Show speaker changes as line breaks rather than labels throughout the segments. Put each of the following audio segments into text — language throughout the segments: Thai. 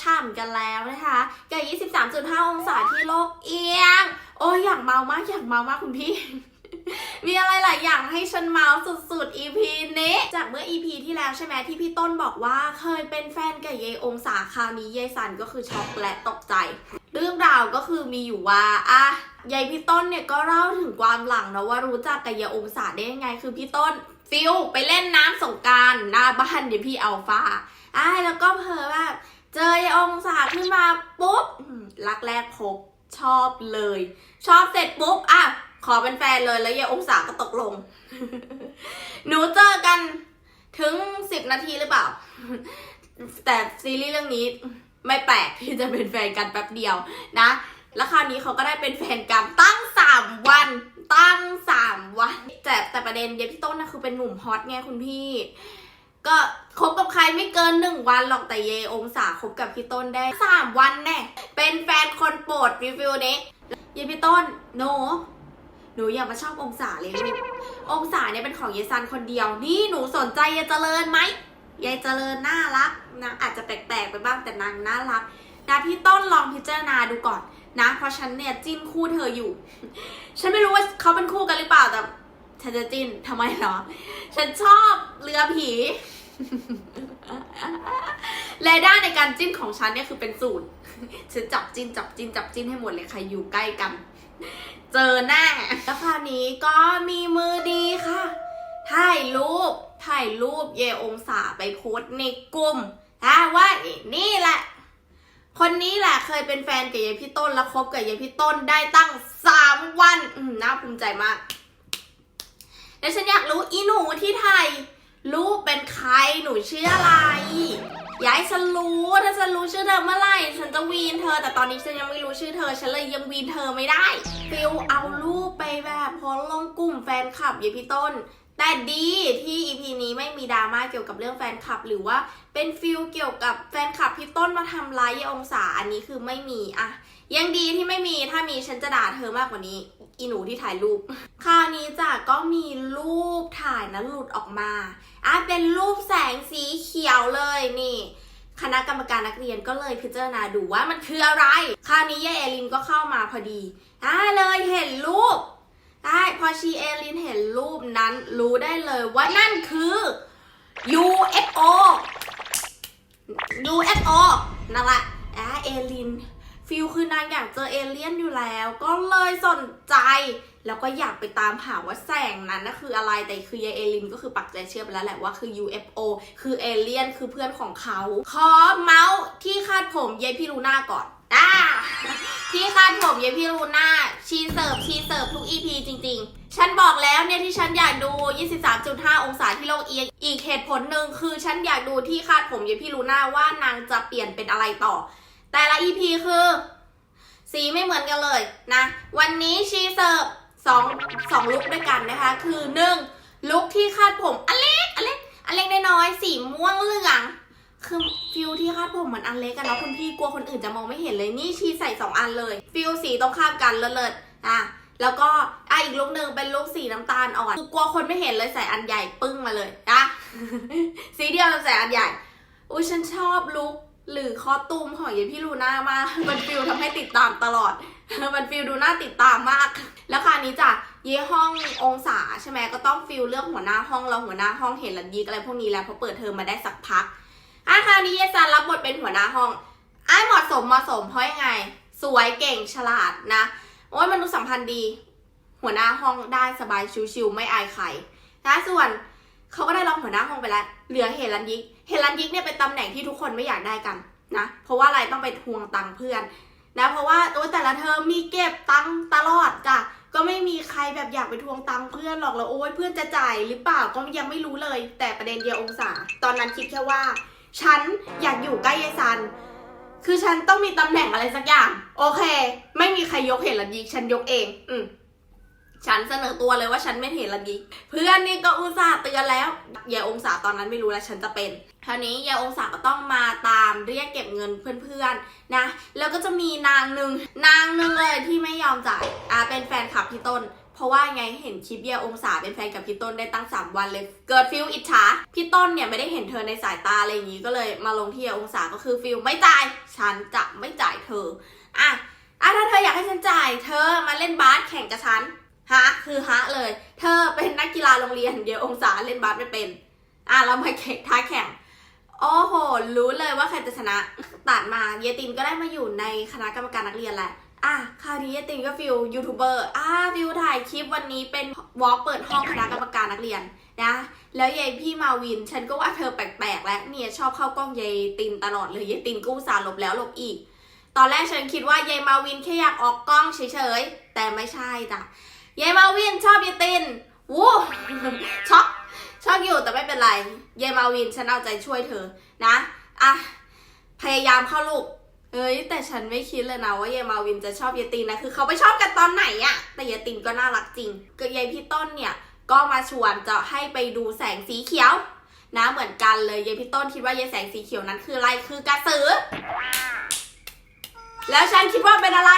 ฉ่ำกันแล้วนะคะกับ 23.5 องศาที่โลกเอียง โอ้ยอยากเมามากอยากเมามากคุณพี่มีอะไรหลายอย่างให้ฉันเมาสุดๆ EP นี้ จากเมื่อ EP ที่แล้วใช่ไหมที่พี่ต้นบอกว่าเคยเป็นแฟนกับเยายองศาคราวนี้เยายสันก็คือช็อกและตกใจ เรื่องราวก็คือมีอยู่ว่าอะยายพี่ต้นเนี่ยก็เล่าถึงความหลังนะว่ารู้จักกับยายองศาได้ยังไง คือพี่ต้นฟิลไปเล่นน้ำสงการหน้าบ้านเดี๋ยวพี่อัลฟาอะแล้วก็เพอแบบ เจอยองศาขึ้นมาปุ๊บรักแรกพบชอบเลย ชอบเสร็จปุ๊บอะขอเป็นแฟนเลยแล้วยายองศาก็ตกลง หนูเจอกันถึงสิบนาทีหรือเปล่า แต่ซีรีส์เรื่องนี้ไม่แปลกที่จะเป็นแฟนกันแป๊บเดียวนะ แล้วคราวนี้เขาก็ได้เป็นแฟนกันตั้งสามวัน ตั้งสามวันแต่แต่ประเด็นเดยวพี่ต้นนะคือเป็นหนุ่มฮอตไงคุณพี่ ก็คบกับใครไม่เกินหนึ่งวันหรอกแต่เยองศาคบกับพี่ต้นได้สามวันแน่เป็นแฟนคนโปรดรีวิวนี้เยพี่ต้นโนหนูอย่ามาชอบองศาเลยลูกองศาเนี่ยเป็นของเยซันคนเดียว นี่หนูสนใจยายเจริญไหมยายเจริญน่ารักนะอาจจะแปลกๆไปบ้างแต่นางน่ารักนะพี่ต้นลองพิจารณาดูก่อนนะ เพราะฉันเนี่ยจิ้นคู่เธออยู่ ฉันไม่รู้ว่าเขาเป็นคู่กันหรือเปล่าแต่ ฉันจะจิ้นทำไมเหรอ ฉันชอบเรือผีเรดาร์ในการจิ้นของฉันเนี่ยคือเป็นศูนย์ฉันจับจิ้นจับจิ้นจับจิ้นให้หมดเลยใครอยู่ใกล้กัน เจอแน่แล้วคราวนี้ก็มีมือดีค่ะ ถ่ายรูป ถ่ายรูปเยองศาไปโพสในกลุ่มนะว่านี่แหละ คนนี้แหละเคยเป็นแฟนกับยายพี่ต้นแล้วคบกับยายพี่ต้นได้ตั้งสามวันน่าภูมิใจมาก แล้วฉันอยากรู้อีหนูที่ไทยรูปเป็นใครหนูชื่ออะไรย้ายฉันรู้ถ้าฉันรู้ชื่อเธอเมื่อไหร่ฉันจะวีนเธอ แต่ตอนนี้ฉันยังไม่รู้ชื่อเธอ ฉันเลยยังวีนเธอไม่ได้ฟิลเอารูปไปแบบโพสลงกลุ่มแฟนคลับยายพี่ต้น แต่ดีที่ EP นี้ไม่มีดราม่าเกี่ยวกับเรื่องแฟนคลับ หรือว่าเป็นฟิลเกี่ยวกับแฟนคลับพี่ต้นมาทำร้ายยายองศาอันนี้คือไม่มีอะยังดีที่ไม่มีถ้ามีฉันจะด่าเธอมากกว่านี้ อีหนูที่ถ่ายรูป คราวนี้จ้ะก็มีรูปถ่ายนั้นหลุดออกมาอะเป็นรูปแสงสีเขียวเลยนี่ คณะกรรมการนักเรียนก็เลยพิจารณาดูว่ามันคืออะไร คราวนี้ยายเอลินก็เข้ามาพอดีอะเลยเห็นรูปได้พอชีเอลินเห็นรูปนั้นรู้ได้เลยว่านั่นคือ UFO UFO นั่นแหละอะเอลิน ฟิลคือนางอยากเจอเอเลี่ยนอยู่แล้ว ก็เลยสนใจ แล้วก็อยากไปตามหาว่าแสงนั้นนะคืออะไรแต่คือยายเอลินก็คือปักใจเชื่อไปแล้วแหละว่าคือ UFO คือเอเลี่ยนคือเพื่อนของเขาขอเมาส์ที่คาดผมยายพี่ลูน่าก่อนอ่าที่คาดผมยายพี่ลูน่าชีเสิร์ฟชีเสิร์ฟทุก EP จริง ๆ ฉันบอกแล้วเนี่ยที่ฉันอยากดู 23.5 องศาที่โลกเอียงอีกเหตุผลหนึ่งคือฉันอยากดูที่คาดผมยายพี่ลูน่าว่านางจะเปลี่ยนเป็นอะไรต่อ แต่ละ EP คือ สีไม่เหมือนกันเลยนะ วันนี้ชีเสิร์ฟสองสองลุคด้วยกันนะคะ คือหนึ่งลุคที่คาดผมอันเล็กอันเล็กอันเล็กน้อยๆสีม่วงเหลืองคือฟิลที่คาดผมเหมือนอันเล็กกันเนาะคุณพี่กลัวคนอื่นจะมองไม่เห็นเลยนี่ชีใส่สองอันเลยฟิลสีตรงข้ามกันเลิศๆอะแล้วก็อะอีกลุกหนึ่งเป็นลุกสีน้ำตาลอ่อนคือกลัวคนไม่เห็นเลยใส่อันใหญ่ปึ้งมาเลยนะสีเดียวเราใส่อันใหญ่อุ้ยฉันชอบลุก หรือคอตูมของยายพี่ลูน่ามากมันฟิลทำให้ติดตามตลอดมันฟิลดูน่าติดตามมาก แล้วคราวนี้จ้ะเย่ห้ององศาใช่ไหมก็ต้องฟิลเรื่องหัวหน้าห้องเราหัวหน้าห้องเห็นลันยิกอะไรพวกนี้แล้วเพราะเปิดเทอมมาได้สักพักอะคราวนี้เยซันรับบทเป็นหัวหน้าห้องอะเหมาะสมเหมาะสมเพราะยังไง สวยเก่งฉลาดนะโอ้ยมนุษยสัมพันธ์ดี หัวหน้าห้องได้สบายชิวๆไม่อายใครนะส่วนเขาก็ได้รองหัวหน้าห้องไปแล้ว เหลือเฮลันยิก เฮลันยิกเนี่ยเป็นตำแหน่งที่ทุกคนไม่อยากได้กันนะ เพราะว่าอะไรต้องไปทวงตังค์เพื่อนนะ เพราะว่าโอ้แต่ละเทอมมีเก็บตังค์ตลอดจ้ะ ก็ไม่มีใครแบบอยากไปทวงตังค์เพื่อนหรอกแล้วโอ้ยเพื่อนจะจ่ายหรือเปล่าก็ยังไม่รู้เลย แต่ประเด็นเดียวองศา ตอนนั้นคิดแค่ว่า ฉันอยากอยู่ใกล้ยายซัน คือฉันต้องมีตำแหน่งอะไรสักอย่าง โอเค ไม่มีใครยกเหตุลันยิก ฉันยกเอง อืม ฉันเสนอตัวเลยว่าฉันไม่เห็นลันยิกเพื่อนนี่ก็อุตส่าห์เตือนแล้วยายองศาตอนนั้นไม่รู้แล้วฉันจะเป็นคราวนี้ยายองศาก็ต้องมาตามเรียกเก็บเงินเพื่อนๆนะ แล้วก็จะมีนางหนึ่งนางหนึ่งเลยที่ไม่ยอมจ่ายอ่าเป็นแฟนคลับพี่ต้น เพราะว่าไงเห็นคลิปเยองศาเป็นแฟนกับพี่ต้นได้ตั้ง 3 วันเลย เกิดฟิลอิจฉาพี่ต้นเนี่ยไม่ได้เห็นเธอในสายตาอะไรอย่างนี้ก็เลยมาลงที่เยองศาก็คือฟิลไม่จ่ายฉันจะไม่จ่ายเธออะอะถ้าเธออยากให้ฉันจ่าย เธอมาเล่นบาสแข่งกับฉัน ฮะคือฮะเลย เธอเป็นนักกีฬาโรงเรียนเดียวองศาเล่นบาสไม่เป็น อะเรามาแข่งท้าแข่งโอ้โห รู้เลยว่าใครจะชนะตัดมาเยตินก็ได้มาอยู่ในคณะกรรมการนักเรียนแหละอะคราวนี้เยตินก็ฟิลยูทูบเบอร์อะฟิลถ่ายคลิปวันนี้เป็นวอล์กเปิดห้องคณะกรรมการนักเรียนนะแล้วยายพี่มาวิน ฉันก็ว่าเธอแปลกๆ แล้วเนี่ยชอบเข้ากล้องยายตินตลอดเลยยายตินก็อุตส่าห์หลบแล้วหลบอีก ตอนแรกฉันคิดว่ายายมาวินแค่อยากออกกล้องเฉยๆแต่ไม่ใช่จ้ะ ยายมาวินชอบยายตินวู้ช็อกช็อกอยู่แต่ไม่เป็นไรยายมาวินฉันเอาใจช่วยเธอนะอะพยายามเข้าลูกเอ้ยแต่ฉันไม่คิดเลยนะว่ายายมาวินจะชอบเยายตินนะคือเขาไปชอบกันตอนไหนอะแต่เยายตินก็น่ารักจริงก็ยายพี่ต้นเนี่ยก็มาชวนจะให้ไปดูแสงสีเขียวนะเหมือนกันเลยยายพี่ต้นคิดว่ายายแสงสีเขียวนั้นคืออะไรคือกระสือ แล้วฉันคิดว่าเป็นอะไร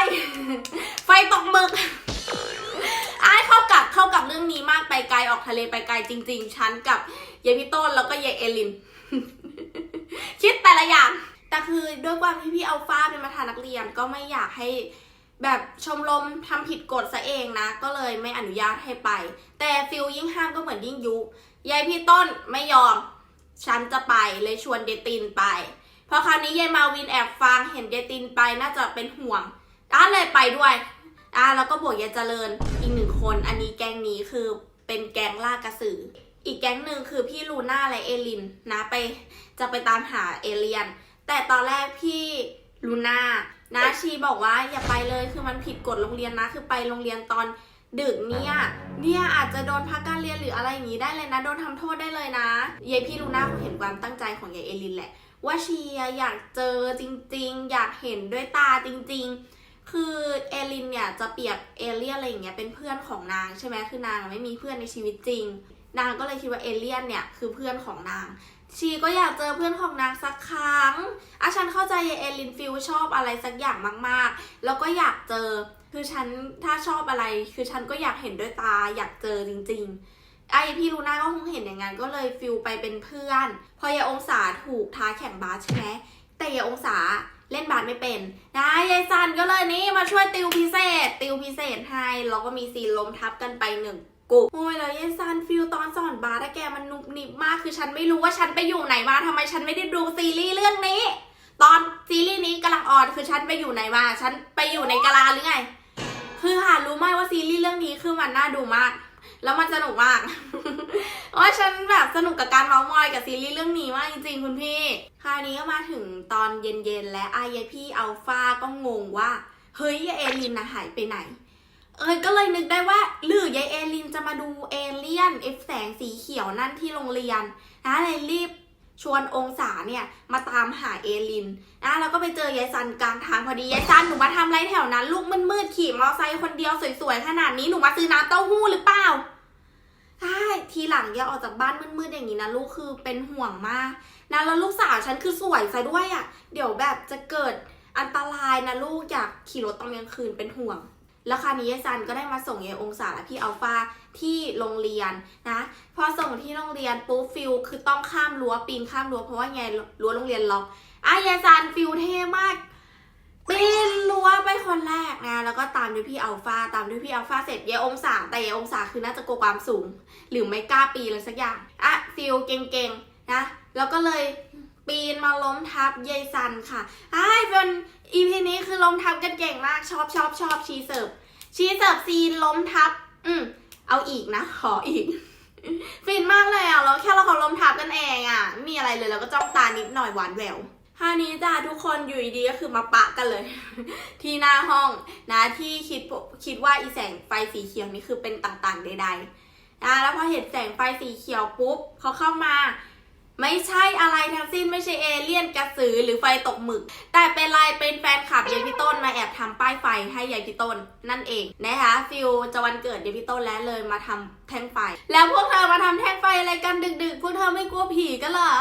ไฟตกหมึก ไอ้ายเข้ากับเข้ากับเรื่องนี้มากไปไกลออกทะเลไปไกลจริง ๆ ฉันกับยายพี่ต้นแล้วก็ยายเอลิน คิดแต่ละอย่าง แต่คือด้วยความที่พี่อัลฟาเป็นประธานนักเรียนก็ไม่อยากให้แบบชมรมทำผิดกฎซะเองนะ ก็เลยไม่อนุญาตให้ไป แต่ฟิลยิ่งห้ามก็เหมือนยิ่งยุยายพี่ต้นไม่ยอม ฉันจะไปเลยชวนเดตินไปพอคราวนี้ยายมาวินแอบฟังเห็นเดตินไปน่าจะเป็นห่วงอะเลยไปด้วยอะแล้วก็บวกยายเจริญอีกหนึ่ง คน อันนี้แก๊งนี้คือเป็นแก๊งล่ากระสือ อีกแก๊งหนึ่งคือพี่ลูน่าและเอลินนะไปจะไปตามหาเอเลียน แต่ตอนแรกพี่ลูน่านะชีบอกว่าอย่าไปเลยคือมันผิดกฎโรงเรียนนะ คือไปโรงเรียนตอนดึกเนี่ยเนี่ยอาจจะโดนพักการเรียนหรืออะไรอย่างนี้ได้เลยนะ โดนทำโทษได้เลยนะยายพี่ลูน่าคงเห็นความตั้งใจของยายเอลินแหละ ว่าเชียอยากเจอจริง ๆ อยากเห็นด้วยตาจริง ๆ คือเอลินเนี่ยจะเปรียบเอเลียนอะไรอย่างเงี้ยเป็นเพื่อนของนางใช่ไหมคือนางไม่มีเพื่อนในชีวิตจริง นางก็เลยคิดว่าเอเลียนเนี่ยคือเพื่อนของนาง ชีก็อยากเจอเพื่อนของนางสักครั้งอะฉันเข้าใจเอลินฟิลชอบอะไรสักอย่างมากๆ แล้วก็อยากเจอ คือฉันถ้าชอบอะไร คือฉันก็อยากเห็นด้วยตาอยากเจอจริง ๆไอพี่ลูน่าก็คงเห็นอย่างนั้นก็เลยฟิลไปเป็นเพื่อน พอยายองศาถูกท้าแข่งบาสใช่ไหมแต่ยายองศา เล่นบาสไม่เป็นนะยายซันก็เลยนี่มาช่วยติวพิเศษ ติวพิเศษให้แล้วก็มีซีนล้มทับกันไปหนึ่งกุโอ้ยแล้วยายซันฟิลตอนสอนบาสอะแกมันนุบนิบมากคือฉันไม่รู้ว่าฉันไปอยู่ไหนมาทำไมฉันไม่ได้ดูซีรีส์เรื่องนี้ ตอนซีรีส์นี้กำลังออนคือฉันไปอยู่ไหนมาฉันไปอยู่ในกาลาหรือไง คือหารู้ไหมว่าซีรีส์เรื่องนี้คือมันน่าดูมาก แล้วมันสนุกมาก เพราะฉันแบบสนุกกับการร้องมอยกับซีรีส์เรื่องนี้มากจริงๆคุณพี่ คราวนี้ก็มาถึงตอนเย็นๆ และอายายพี่อัลฟาก็งงว่า เฮ้ยยายเอลินนะหายไปไหน เอ้ยก็เลยนึกได้ว่าหรือยายเอลินจะมาดูเอเลี่ยนเอฟแสงสีเขียวนั่นที่โรงเรียนนะเลยรีบ ชวนองศาเนี่ยมาตามหาเอลินนะแล้วก็ไปเจอยายซันกลางทางพอดียายซันหนูมาทำอะไรแถวนั้น ลูกมืดๆขี่มอเตอร์ไซค์คนเดียวสวยๆขนาดนี้หนูมาซื้อน้ำเต้าหู้หรือเปล่าใช่ทีหลังอย่าออกจากบ้านมืดๆอย่างนี้นะลูกคือเป็นห่วงมากนะแล้วลูกสาวฉันคือสวยซะด้วยอะ่ะ เดี๋ยวแบบจะเกิดอันตรายนะลูกอยากขี่รถตอนกลางคืนเป็นห่วง แล้วคราวนี้ยายซันก็ได้มาส่งยายองศาและพี่อัลฟาที่โรงเรียนนะ พอส่งที่โรงเรียนปุ๊บฟิลคือต้องข้ามรั้วปีนข้ามรั้วเพราะว่าไงรั้วโรงเรียนล็อกอะยาซันฟิลเท่มากปีนรั้วไปคนแรกนะ แล้วก็ตามด้วยพี่อัลฟาตามด้วยพี่อัลฟาเสร็จยายองศาแต่ยายองศาคือน่าจะกลัวความสูง หรือไม่กล้าปีนเลยสักอย่างอะฟิลเก่งๆนะ แล้วก็เลย ปีนมาล้มทับยายซันค่ะไอ้เป็นอีพีนี้คือล้มทับกันเก่งมากชอบชอบชอบชีเสิร์ฟชีเสิร์ฟซีนล้มทับ อืมเอาอีกนะ ขออีก ฟินมากเลยอะแล้วแค่เราเขาล้มทับกันเองอะไม่มีอะไรเลยแล้วก็จ้องตานิดหน่อยหวานแหววท่านี้จ้าทุกคนอยู่ดีก็คือมาปะกันเลย ที่หน้าห้องนะที่คิดคิดว่าอีแสงไฟสีเขียวนี่คือเป็นต่างๆใดๆนะแล้วพอเห็นแสงไฟสีเขียวปุ๊บเขาเข้ามา ไม่ใช่อะไรทั้งสิ้นไม่ใช่เอเลี่ยนกระสือหรือไฟตกหมึก แต่เป็นไรเป็นแฟนคลับยายพี่ต้นมาแอบทำป้ายไฟให้ยายพี่ต้นนั่นเองนะคะฟิลจะวันเกิดยายพี่ต้นแล้วเลยมาทำแท่งไฟ แล้วพวกเธอมาทำแท่งไฟอะไรกันดึกๆ พวกเธอไม่กลัวผีกันเหรอ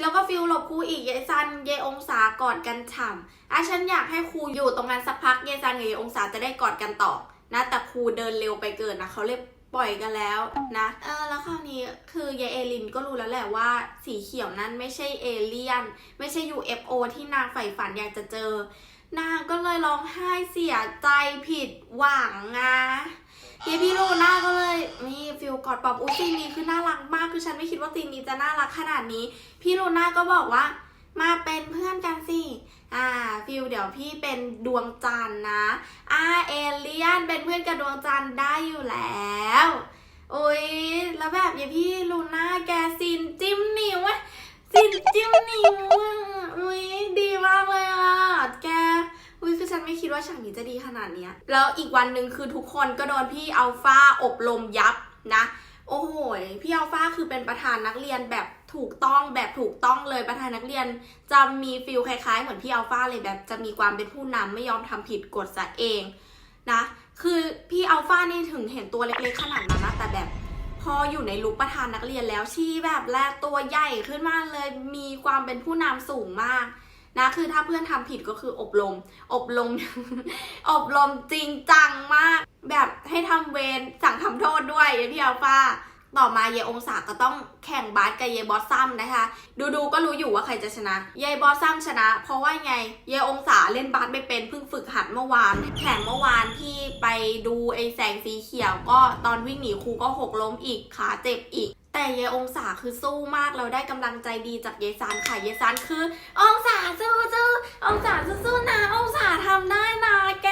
แล้วก็ฟิลหลบครูอีกยายซันยายองศากอดกันฉ่ำอะฉันอยากให้ครูอยู่ตรงนั้นสักพักยายซันกับยายองศาจะได้กอดกันต่อนะแต่ครูเดินเร็วไปเกินนะเขาเลย ปล่อยกันแล้วนะเออแล้วคราวนี้คือยายเอลินก็รู้แล้วแหละว่าสีเขียวนั้นไม่ใช่เอเลี่ยน ไม่ใช่ UFO ที่นางใฝ่ฝันอยากจะเจอ นางก็เลยร้องไห้เสียใจผิดหวังนะเยพี่ลูน่าก็เลยนี่ฟิลกอดปอบอุ้ยซีนนี้คือน่ารักมากคือฉันไม่คิดว่าซีนี้จะน่ารักขนาดนี้ พี่ลูน่าก็บอกว่า มาเป็นเพื่อนกันสิ อ่า ฟิลเดี๋ยวพี่เป็นดวงจันทร์นะ อ่า เอเลียนเป็นเพื่อนกับดวงจันทร์ได้อยู่แล้วโอ้ยแล้วแบบอย่าพี่ลูน่าแกซินจิ้มนิ้วอะซินจิ้มนิ้วอะอุ้ยดีมากเลยอะ แกอุ้ยคือฉันไม่คิดว่าฉากนี้จะดีขนาดเนี้ย แล้วอีกวันหนึ่งคือทุกคนก็โดนพี่อัลฟาอบรมยับนะ โอ้โห พี่อัลฟาคือเป็นประธานนักเรียนแบบ ถูกต้องแบบถูกต้องเลยประธานนักเรียน จะมีฟิลคล้ายๆ เหมือนพี่อัลฟาเลยแบบจะมีความเป็นผู้นำไม่ยอมทำผิดกฎซะเองนะคือพี่อัลฟานี่ถึงเห็นตัวเล็กๆขนาดนั้นนะแต่แบบพออยู่ในลุคประธานนักเรียนแล้วชี้แบบแลตัวใหญ่ขึ้นมากเลยมีความเป็นผู้นำสูงมากนะคือถ้าเพื่อนทำผิดก็คืออบรม อบรม อบรมจริงจังมาก แบบให้ทำเวรสั่งทำโทษด้วยเยพี่อัลฟา ต่อมาเยองศาก็ต้องแข่งบาสกับเยบอสซัมนะคะดูดูๆก็รู้อยู่ว่าใครจะชนะ เยบอสซัมชนะ เพราะว่าไง เยองศาเล่นบาสไม่เป็นเพิ่งฝึกหัดเมื่อวาน แข่งเมื่อวานที่ไปดูไอ้แสงสีเขียวก็ตอนวิ่งหนีครูก็หกล้มอีกขาเจ็บอีก แต่เยองศาคือสู้มากเราได้กำลังใจดีจากเยซานค่ะ เยซานคือ องศาสู้สู้องศาสู้ๆนะ องศาทำได้นะแก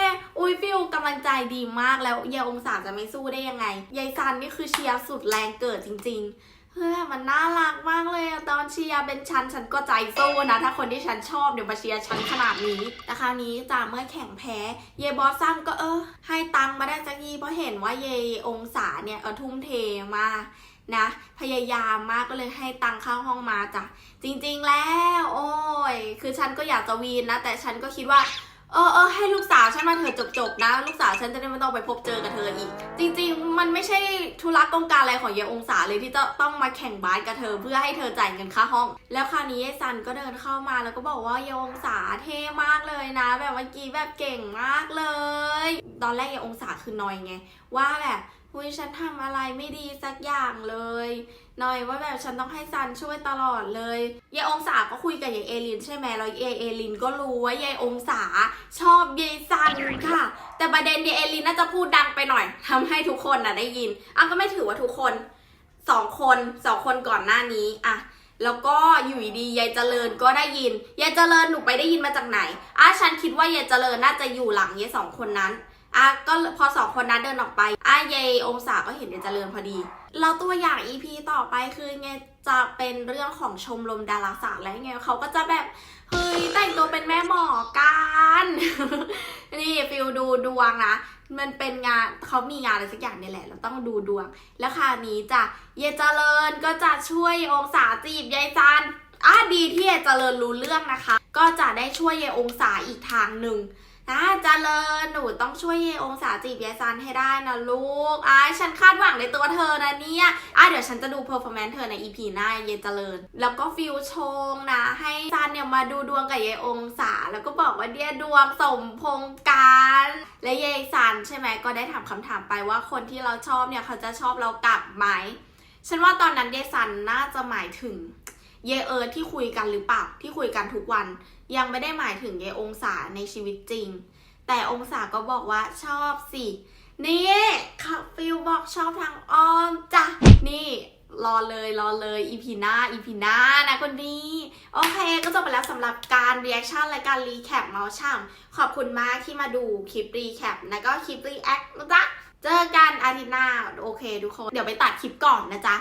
ใจดีมากแล้วเยองศาจะไม่สู้ได้ยังไง ยายซันนี่คือเชียร์สุดแรงเกิดจริงๆเฮ้ยมันน่ารักมากเลยตอนเชียร์เป็นฉันฉันก็ใจสู้นะ ถ้าคนที่ฉันชอบเดี๋ยวมาเชียร์ฉันขนาดนี้แต่คราวนี้จากเมื่อแข่งแพ้ เยบอสซัมก็เออ ให้ตังมาได้สักทีเพราะเห็นว่าเยองศาเนี่ยเออทุ่มเทมากนะพยายามมากก็เลยให้ตังค่าห้องมาจ้ะจริง ๆแล้ว โอ้ย คือฉันก็อยากจะวีนนะ แต่ฉันก็คิดว่า เออเออให้ลูกสาวฉันมาเถอะจบๆนะ ลูกสาวฉันจะได้ไม่ต้องไปพบเจอกับเธออีก จริง ๆ มันไม่ใช่ธุระกองการอะไรของเยองศาเลยที่จะต้องมาแข่งบาสกับเธอเพื่อให้เธอจ่ายเงินค่าห้อง แล้วคราวนี้ยายซันก็เดินเข้ามาแล้วก็บอกว่าเยองศาเท่มากเลยนะ แบบเมื่อกี้แบบเก่งมากเลย ตอนแรกเยองศาคือนอยไง ว่าแบบอุ้ยฉันทำอะไรไม่ดีสักอย่างเลย หน่อยว่าแบบฉันต้องให้ซันช่วยตลอดเลยยายองศาก็คุยกับยายเอลินใช่ไหมแล้วยายเอลินก็รู้ว่ายายองศาชอบยายซันค่ะ แต่ประเด็นยายเอลินน่าจะพูดดังไปหน่อยทำให้ทุกคนน่ะได้ยินอะก็ไม่ถือว่าทุกคนสองคนสองคนก่อนหน้านี้อะแล้วก็อยู่ดีๆยายเจริญก็ได้ยินยายเจริญหนูไปได้ยินมาจากไหนอะฉันคิดว่ายายเจริญน่าจะอยู่หลังยายสองคนนั้นอะก็พอสองคนนั้นเดินออกไปอะยายองศาก็เห็นยายเจริญพอดี แล้วตัวอย่าง EP ต่อไปคือไงจะเป็นเรื่องของชมรมดาราศาสตร์แล้วไงเขาก็จะแบบเฮ้ยแต่งตัวเป็นแม่หมอกันนี่ฟิลดูดวงนะมันเป็นงานเขามีงานอะไรสักอย่างนี่แหละเราต้องดูดวง แล้วคราวนี้จะเยเจริญก็จะช่วยองศาจีบยายจันอะดีที่ยายเจริญรู้เรื่องนะคะ ก็จะได้ช่วยยายองศาอีกทางหนึ่ง นะเจริญหนูต้องช่วยยายองศาจีบยายซันให้ได้นะลูกอะฉันคาดหวังในตัวเธอนะเนี่ยอะเดี๋ยวฉันจะดูเพอร์ฟอร์แมนซ์เธอใน EP หน้ายายเจริญ แล้วก็ฟิลชงนะ ให้ซันเนี่ยมาดูดวงกับยายองศาแล้วก็บอกว่าเนี่ยดวงสมพงกัน และยายซันใช่ไหมก็ได้ถามคำถามไปว่าคนที่เราชอบเนี่ยเขาจะชอบเรากลับไหมฉันว่าตอนนั้นยายซันน่าจะหมายถึงเยเอิร์ธที่คุยกันหรือเปล่าที่คุยกันทุกวัน ยังไม่ได้หมายถึงเยองศาในชีวิตจริง แต่องศาก็บอกว่าชอบสิ นี่คฟิลบอกชอบทางอ้อมจ้ะ นี่รอเลยรอเลยอีพีหน้าอีพีหน้านะคนนี้ โอเค ก็จบไปแล้วสำหรับการรีแอคชั่นและการรีแคปเมาส์ช่ำขอบคุณมากที่มาดูคลิปรีแคปแล้วก็คลิปรีแอคนะจ๊ะ เจอกันอาทิตย์หน้า โอเคทุกคน เดี๋ยวไปตัดคลิปก่อนนะจ๊ะ